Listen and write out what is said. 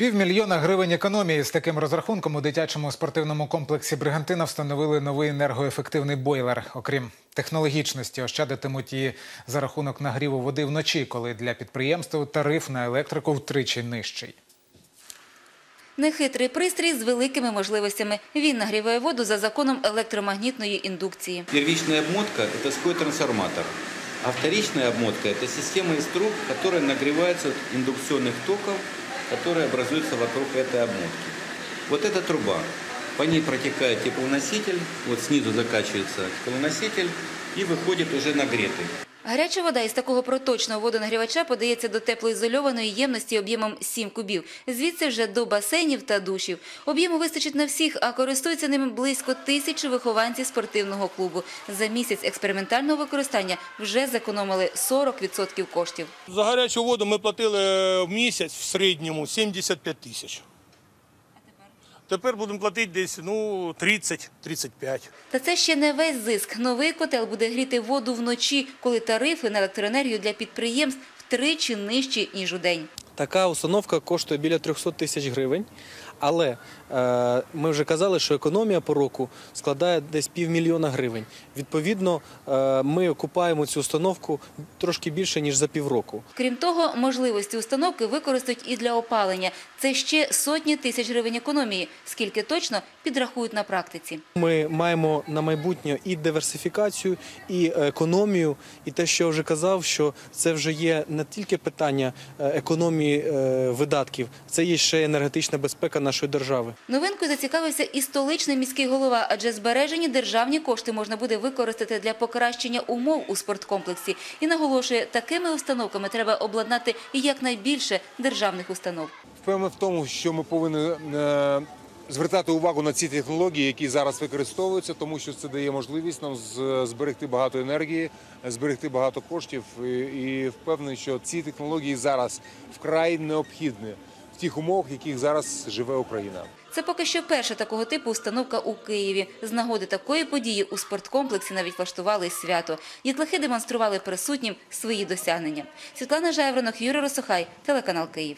Півмільйона гривень економії з таким розрахунком у дитячому спортивному комплексі Бригантина встановили новий енергоефективний бойлер. Окрім технологічності, ощадитимуть і за рахунок нагріву води вночі, коли для підприємства тариф на електрику втричі нижчий. Нехитрий пристрій з великими можливостями. Він нагріває воду за законом електромагнітної індукції. Первичная обмотка – это свой трансформатор, а вторичная обмотка – это система из труб, которая нагревается от индукционных токов, которые образуются вокруг этой обмотки. Вот эта труба, по ней протекает теплоноситель, вот снизу закачивается теплоноситель и выходит уже нагретый. Гаряча вода із такого проточного водонагрівача подається до теплоізольованої ємності об'ємом 7 кубів. Звідси вже до басейнів та душів. Об'єму вистачить на всіх, а користуються ними близько тисячі вихованців спортивного клубу. За місяць експериментального використання вже зекономили 40% коштів. За гарячу воду ми платили в місяць в середньому 75 тисяч. Тепер будемо платити десь ну, 30-35. Та це ще не весь зиск. Новий котел буде гріти воду вночі, коли тарифи на електроенергію для підприємств втричі нижчі, ніж у день. Така установка коштує біля 300 тисяч гривень, але е, ми вже казали, що економія по року складає десь півмільйона гривень. Відповідно, е, ми окупаємо цю установку трошки більше, ніж за півроку. Крім того, можливості установки використають і для опалення. Це ще сотні тисяч гривень економії. Скільки точно підрахують на практиці. Ми маємо на майбутнє і диверсифікацію, і економію, і те, що я вже казав, що це вже є не тільки питання е, економії видатків, це є ще енергетична безпека нашої держави. Новинкою зацікавився і столичний міський голова, адже збережені державні кошти можна буде використати для покращення умов у спорткомплексі. І наголошує, такими установками треба обладнати якнайбільше державних установ. Впевнений в тому, що ми повинні е, звертати увагу на ці технології, які зараз використовуються, тому що це дає можливість нам зберегти багато енергії, зберегти багато коштів. І, впевнений, що ці технології зараз вкрай необхідні тих умовах, в яких зараз живе Україна. Це поки що перша такого типу установка у Києві. З нагоди такої події у спорткомплексі навіть влаштували свято. Дітлахи демонстрували присутнім свої досягнення. Світлана Жайворонок, Юрій Росохай, телеканал Київ.